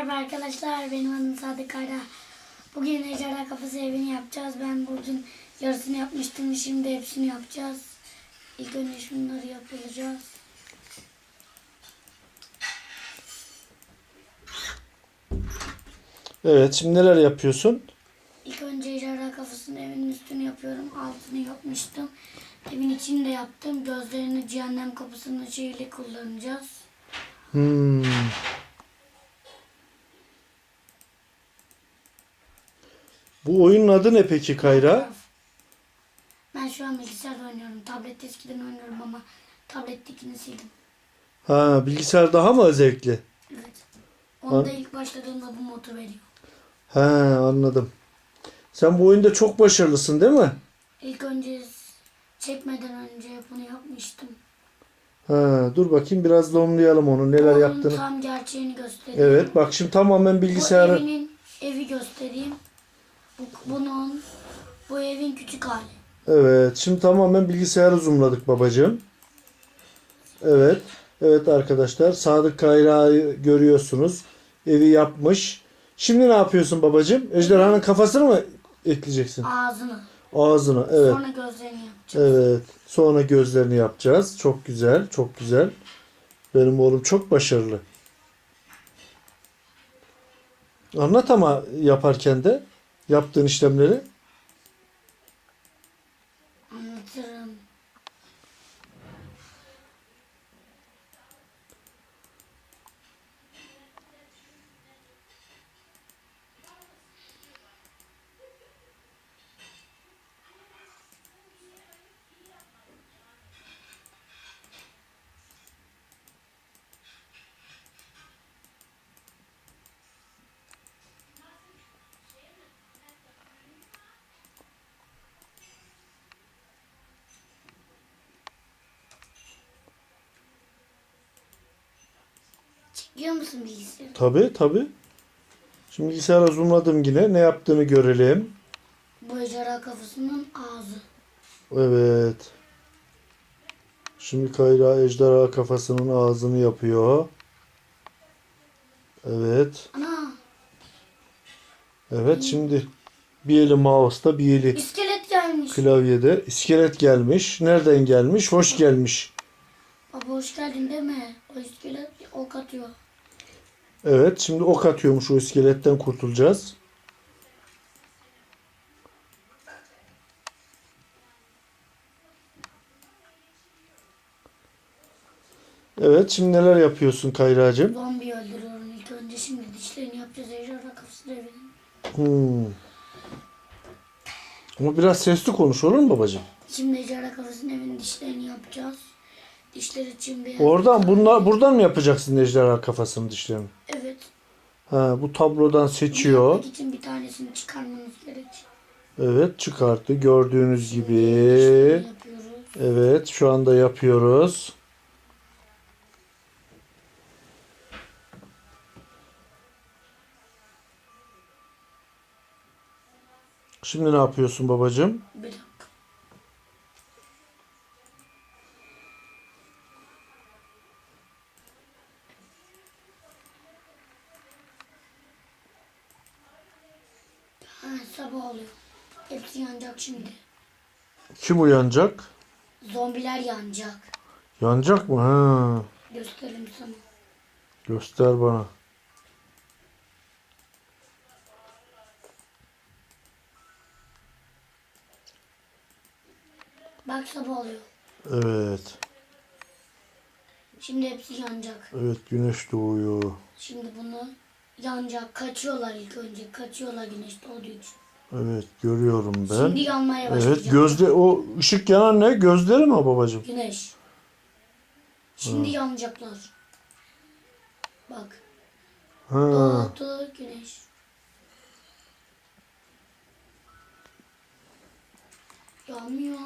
Merhaba arkadaşlar, benim adım Sadık Kara. Bugün ejderha kafası evini yapacağız. Ben bugün yarısını yapmıştım, şimdi hepsini yapacağız. İlk önce şunları yapacağız. Evet şimdi neler yapıyorsun? İlk önce ejderha kafasının evinin üstünü yapıyorum. Altını yapmıştım. Evin içini de yaptım. Gözlerini cehennem kapısının şeyiyle kullanacağız. Hmm. Bu oyunun adı ne peki Kayra? Ben şu an bilgisayarda oynuyorum. Tablet eskiden oynuyorum ama tablettekini sildim. Ha bilgisayar daha mı zevkli? Evet. Onda ilk başladığımda bu modu veriyor. Ha anladım. Sen bu oyunda çok başarılısın değil mi? İlk önce çekmeden önce bunu yapmıştım. Ha dur bakayım biraz lomlayalım onu neler Onun yaptığını. tam gerçeğini göstereyim. Evet bak şimdi tamamen Bu bilgisayarı. evinin evi göstereyim. Bu, bunun bu evin küçük hali. Evet şimdi tamamen bilgisayarı zoomladık babacığım. Evet. Evet arkadaşlar Sadık Kayra'yı görüyorsunuz. Evi yapmış. Şimdi ne yapıyorsun babacığım? Ejderhanın kafasını mı ekleyeceksin? Ağzını. Ağzını. Evet. Sonra gözlerini yapacağız. Evet. Sonra gözlerini yapacağız. Çok güzel. Çok güzel. Benim oğlum çok başarılı. Anlat ama yaparken de yaptığın işlemleri. Çekiyor musun bilgisayarı? Tabi tabi. Şimdi bilgisayara zoomladım yine. Ne yaptığını görelim. Bu ejderha kafasının ağzı. Evet. Şimdi Kayra ejderha kafasının ağzını yapıyor. Evet. Ana Evet şimdi bir eli mouse'da bir eli iskelet gelmiş. klavyede. İskelet gelmiş. Nereden gelmiş? Hoş gelmiş. Baba hoş geldin deme. O iskelet ok atıyor. Evet şimdi ok atıyormuş o iskeletten kurtulacağız. Evet şimdi neler yapıyorsun Kayra'cığım? Zombi öldürüyorum ilk önce. Şimdi dişlerini yapacağız. Ejderha kafasını evinin. Hmm. Ama biraz sesli konuş olur mu babacığım? Şimdi ejderha kafasının evinin dişlerini yapacağız. Dişler için bir. Oradan bunlar buradan mı yapacaksın ejderha kafasının dişlerini? Evet. Ha, bu tablodan seçiyor. Yapmak için bir tanesini çıkarmamız gerek. Evet çıkarttı gördüğünüz gibi. Evet şu anda yapıyoruz. Şimdi ne yapıyorsun babacığım? Bir sabah oluyor. Hepsi yanacak şimdi. Kim uyanacak? Zombiler yanacak. Yanacak mı? Ha, Göstereyim sana. göster bana. Bak sabah oluyor. Evet. Şimdi hepsi yanacak. Evet güneş doğuyor. Şimdi bunu yanacak. Kaçıyorlar ilk önce. Kaçıyorlar güneş doğduğu için. Evet görüyorum ben. Şimdi yanmaya başlayacak. Evet gözde o ışık yanan ne? Gözleri mi babacığım? Güneş. Şimdi yanacaklar. Bak. Ha. Doğdu güneş. Yanmıyor.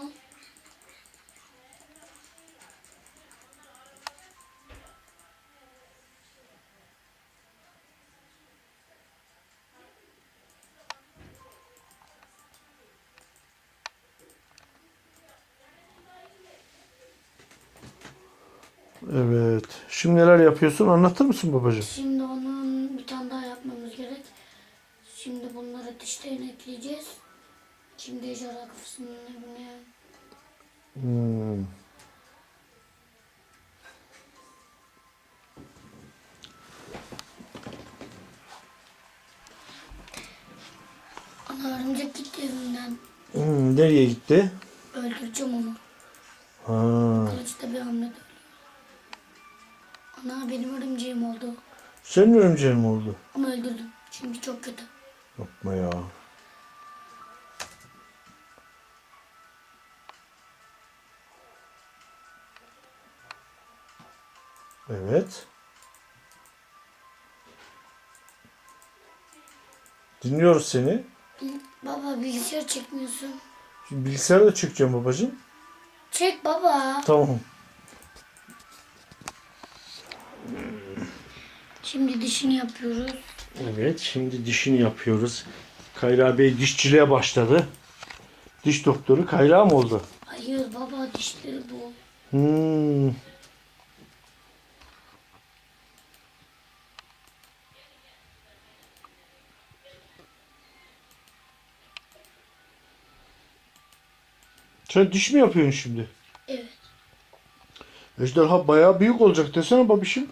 Evet. Şimdi neler yapıyorsun? Anlatır mısın babacığım? Şimdi onun bir tane daha Şimdi bunları dişlerine ekleyeceğiz. Şimdi ejderha kafasının önüne. Hmm. Ana örümcek gitti evinden. Hmm, nereye gitti? Öldüreceğim onu. Ha. Kılıçta bir hamle de Ana benim örümceğim oldu. Senin örümceğin mi oldu? Ama öldürdüm. Çünkü çok kötü. Yapma ya. Evet. Dinliyoruz seni. Baba bilgisayar çekmiyorsun. Şimdi bilgisayara da çekeceğim babacığım. Çek baba. Tamam. Şimdi dişini yapıyoruz. Evet, şimdi dişini yapıyoruz. Kayra Bey dişçiliğe başladı. Diş doktoru Kayra mı oldu? Hayır baba dişleri bu. Hmm. Sen diş mi yapıyorsun şimdi? Evet. Ejderha bayağı büyük olacak desene babişim.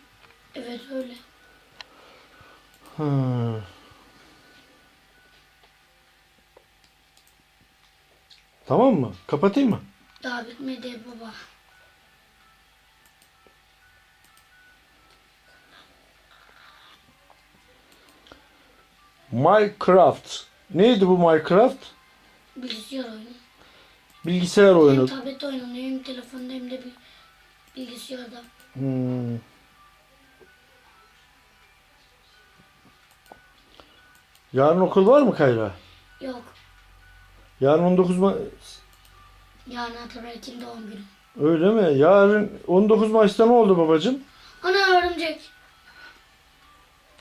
Ha. Tamam mı? Kapatayım mı? Daha bitmedi baba. Minecraft. Neydi bu Minecraft? Bilgisayar oyunu. Bilgisayar Hem oyunu. tablet oynanıyor hem telefonda hem de bilgisayarda. Hmm. Yarın okul var mı Kayra? Yok. Yarın 19 Ma Yani Ataberk'in doğum günü. Öyle mi? Yarın 19 Mayıs'ta ne oldu babacığım? Ana örümcek.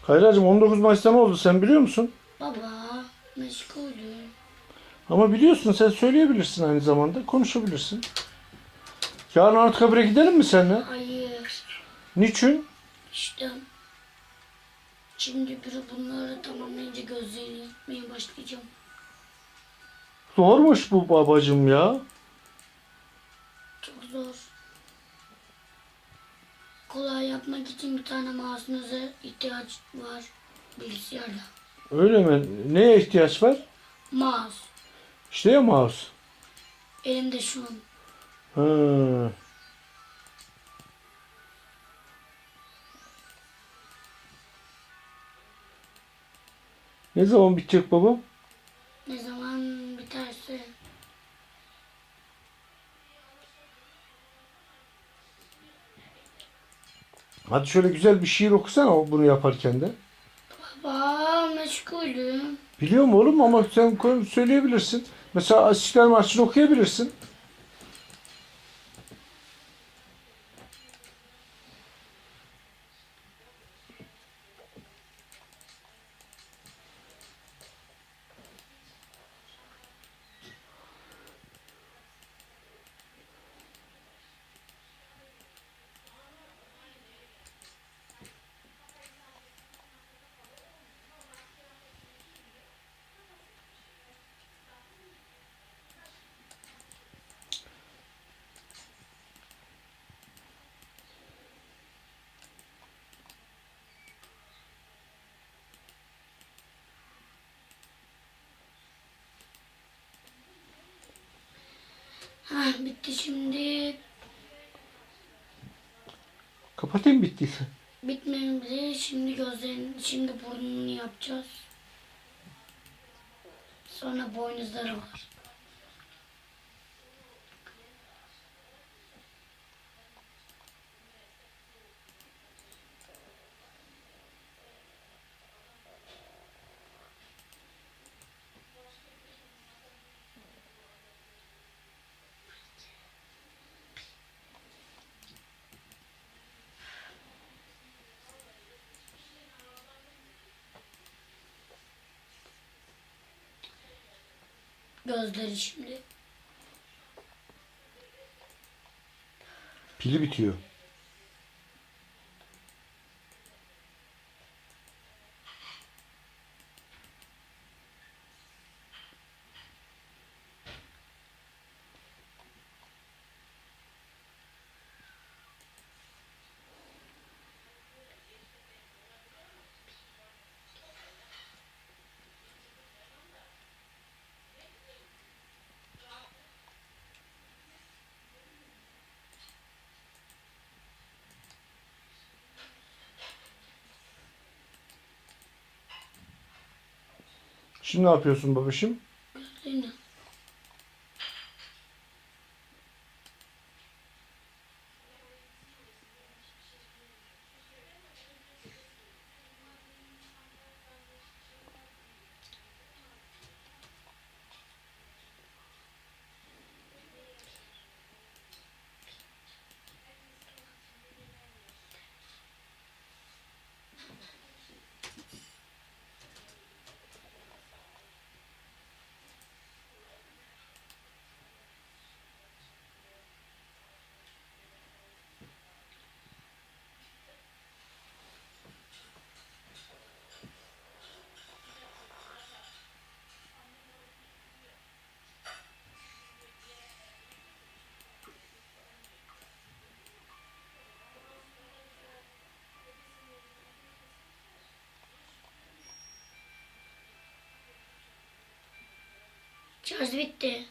Kayracığım 19 Mayıs'ta ne oldu sen biliyor musun? Baba meşgulüm. Ama biliyorsun sen söyleyebilirsin aynı zamanda. Konuşabilirsin. Yarın Anıtkabir'e gidelim mi seninle? Hayır. Niçin? İşte. Şimdi biri bunları tamamlayınca gözlerini yutmaya başlayacağım. Zormuş bu babacığım ya. Çok zor. Kolay yapmak için bir tane mouse'unuza ihtiyaç var bilgisayarda. Öyle mi? Neye ihtiyaç var? Mouse. İşte ya mouse. Elimde şu an. Ha. Ne zaman bitecek babam? Ne zaman biterse. Hadi şöyle güzel bir şiir okusana bunu yaparken de. Baba meşgulüm. Biliyorum oğlum ama sen söyleyebilirsin. Mesela İstiklal Marşı'nı okuyabilirsin. Ha bitti şimdi. Kapatayım bittiyse. Bitmedi. Şimdi gözlerini, şimdi burnunu yapacağız. Sonra boynuzları var. Gözleri şimdi. Pili bitiyor. Şimdi ne yapıyorsun babacığım? Yine. Şarj bitti.